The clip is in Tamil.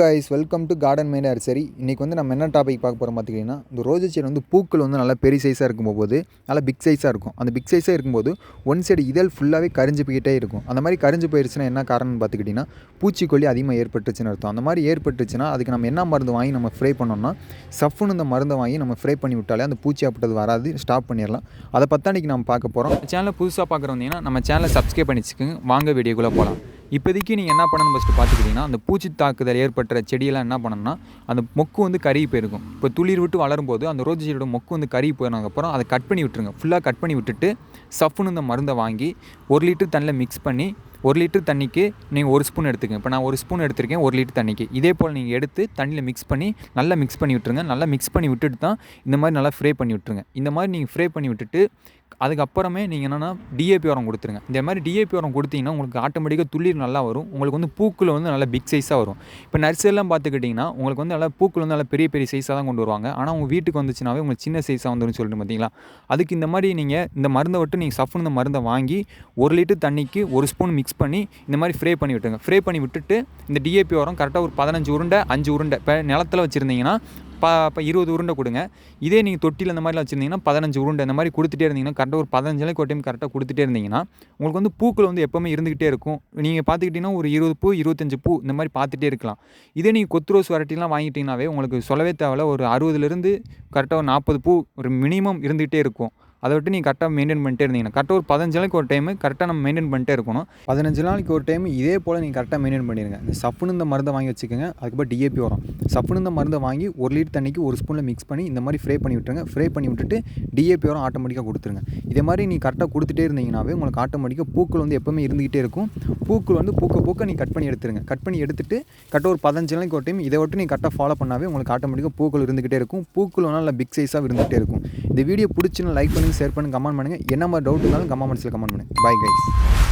கைஸ் வெல்கம் டு கார்டன் மெயின் சரி இன்றைக்கி வந்து நம்ம என்ன டாபிக் பார்க்க போகிறோம் பார்த்துக்கிட்டிங்கன்னா இந்த ரோஜா செடி வந்து பூக்கள் வந்து நல்லா பெரிய சைஸாக இருக்கும்போது நல்லா பிக் சைஸாக இருக்கும். அந்த பிக் சைஸாக இருக்கும்போது ஒன் சைடு இதழ் ஃபுல்லாகவே கரிஞ்சு போய்கிட்டே இருக்கும். அந்த மாதிரி கரிஞ்சு போயிடுச்சுன்னா என்ன காரணம்னு பார்த்துக்கிட்டிங்கன்னா பூச்சிக்கொல்லி அதிகமாக ஏற்பட்டுச்சுன்னு அர்த்தம். அந்த மாதிரி ஏற்பட்டுச்சுன்னா அதுக்கு நம்ம என்ன மருந்து வாங்கி நம்ம ஃப்ரை பண்ணோம்னா சஃப்னு இந்த மருந்தை வாங்கி நம்ம ஃப்ரை பண்ணி விட்டாலே அந்த பூச்சி அப்பட்டது வராது ஸ்டாப் பண்ணிடலாம். அதை பற்றி அன்றைக்கி நம்ம பார்க்க போகிறோம் சேனலை புதுசாக பார்க்குறவங்கன்னா நம்ம சேனலை சப்ஸ்கிரைப் பண்ணிச்சுக்கோங்க. வாங்க வீடியோக்குள்ளே போகலாம் இப்போதைக்கு நீங்கள் என்ன பண்ணணும் ஃபஸ்ட்டு பார்த்துக்கிட்டிங்கன்னா அந்த பூச்சி தாக்குதல் ஏற்பட்ட செடியெல்லாம் என்ன பண்ணணும்னா அந்த மொக்கு வந்து கருகி போயிருக்கும். இப்போ துளிர் விட்டு வளரும்போது அந்த ரோஜா செடியோட மொக்கு வந்து கருகி போயினதுக்கப்புறம் அதை கட் பண்ணி விட்டுருங்க. ஃபுல்லாக கட் பண்ணி விட்டுட்டு சஃப்னு இந்த மருந்தை வாங்கி ஒரு லிட்டர் தண்ணியில் மிக்ஸ் பண்ணி ஒரு லிட்டர் தண்ணிக்கு நீங்கள் ஒரு ஸ்பூன் எடுத்துக்கங்க. இப்போ நான் ஒரு ஸ்பூன் எடுத்திருக்கேன் ஒரு லிட்டர் தண்ணிக்கு. இதே போல் நீங்கள் எடுத்து தண்ணியில் மிக்ஸ் பண்ணி நல்லா மிக்ஸ் பண்ணி விட்டுருங்க. நல்லா மிக்ஸ் பண்ணி விட்டுட்டு தான் இந்த மாதிரி நல்லா ஃப்ரே பண்ணி விட்டுருங்க. இந்த மாதிரி நீங்கள் ஃப்ரே பண்ணி விட்டுட்டு அதுக்கப்புறமே நீங்கள் என்னென்னா டிஏபி உரம் கொடுத்துருங்க. இந்த மாதிரி டிஏபி உரம் கொடுத்தீங்கன்னா உங்களுக்கு ஆட்டோமேட்டிக்காக துளிர் நல்லா வரும். உங்களுக்கு வந்து பூக்கள் வந்து நல்லா பிக் சைஸாக வரும். இப்போ நர்சரிலாம் பார்த்துக்கிட்டிங்கன்னா உங்களுக்கு வந்து நல்லா பூக்கள் வந்து நல்லா பெரிய பெரிய சைஸாக தான் கொண்டு வருவாங்க. ஆனால் உங்கள் வீட்டுக்கு வந்துச்சுனாவே உங்களுக்கு சின்ன சைஸாக வந்துடும் சொல்லிட்டு பார்த்தீங்களா அதுக்கு இந்த மாதிரி நீங்கள் இந்த மருந்தை விட்டு நீங்கள் சஃப்னு இந்த மருந்தை வாங்கி ஒரு லிட்டர் தண்ணிக்கு ஒரு ஸ்பூன் மிக்ஸ் பண்ணி இந்த மாதிரி ஃப்ரே பண்ணி விட்டுங்க. ஃப்ரே பண்ணி விட்டுட்டு இந்த டிஏபி உரம் கரெக்டாக ஒரு பதினஞ்சு உருண்டை அஞ்சு உருண்டை. இப்போ நிலத்தில் வச்சுருந்தீங்கன்னா ப இப்போ இருபது உருண்டை கொடுங்க. இதே நீங்கள் தொட்டியில் இந்த மாதிரிலாம் வச்சுருந்தீங்கன்னா பதினஞ்சு உருண்டை இந்த மாதிரி கொடுத்துட்டே இருந்தீங்கன்னா கரெக்டாக ஒரு பதினஞ்சு நாளைக்கு ஒரு டைம் கரெக்டாக கொடுத்துட்டே இருந்தீங்கன்னா உங்களுக்கு வந்து பூக்கள் வந்து எப்போவுமே இருந்துக்கிட்டே இருக்கும். நீங்கள் பார்த்துக்கிட்டிங்கன்னா ஒரு இருபது பூ இருபத்தஞ்சு பூ இந்த மாதிரி பார்த்துட்டே இருக்கலாம். இதே நீங்கள் கொத்து ரோஸ் வெரைட்டிலாம் வாங்கிட்டீங்கன்னாவே உங்களுக்கு சொல்லவே தேவையில்ல. ஒரு அறுபதுலேருந்து கரெக்டாக ஒரு நாற்பது பூ ஒரு மினிமம் இருந்துகிட்டே இருக்கும். அதை விட்டு நீங்கள் கரெக்டாக மெயின்டைன் பண்ணிட்டே இருந்தீங்கன்னா கரெக்டாக ஒரு பதினஞ்சு நாளைக்கு ஒரு டைம் கரெக்டாக நம்ம மெயின்டைன் பண்ணிட்டே இருக்கணும். பதினஞ்சு நாளைக்கு ஒரு டைம் இதே போல் நீங்கள் கரெக்டாக மெயின்டைன் பண்ணிடுங்க இந்த சப்புன்னு இந்த மருந்தை வாங்கி வச்சுக்கோங்க அதுக்கப்புறம் டிஏபி வரும். சப்புன்னு இந்த மருந்தை வாங்கி ஒரு லிட்டர் தண்ணிக்கு ஒரு ஸ்பூனில் மிக்ஸ் பண்ணி இந்த மாதிரி ஃப்ரே பண்ணி விட்டுருங்க. ஃப்ரே பண்ணி விட்டுட்டு டிஏபி வரும் ஆட்டோமேட்டிக்காக கொடுத்துருங்க. இதே மாதிரி நீ கரெக்டாக கொடுத்துட்டே இருந்தீங்கன்னாவே உங்களுக்கு ஆட்டோமேட்டிக்காக பூக்கள் வந்து எப்போவுமே இருந்துகிட்டே இருக்கும். பூக்கள் வந்து பூக்க பூக்க நீங்கள் கட் பண்ணி எடுத்துருங்க. கட் பண்ணி எடுத்துட்டு கரெக்டாக ஒரு பதினஞ்சு நாளைக்கு ஒரு டைம் இதை விட்டு நீங்கள் கரெக்டாக ஃபாலோ பண்ணாவே உங்களுக்கு ஆட்டோமேட்டிக்காக பூக்கள் இருந்துகிட்டே இருக்கும். பூக்கள் நல்லா பிக் சைஸாக இருந்துகிட்டே இருக்கும். இந்த வீடியோ பிடிச்சுன்னு லைக் பண்ணி ஷேர் பண்ணுங்கள் கமெண்ட் பண்ணுங்கள் என்ன மாதிரி டவுட் இருந்தாலும் கமெண்ட் கமெண்ட் பண்ணுங்கள் பை கைஸ்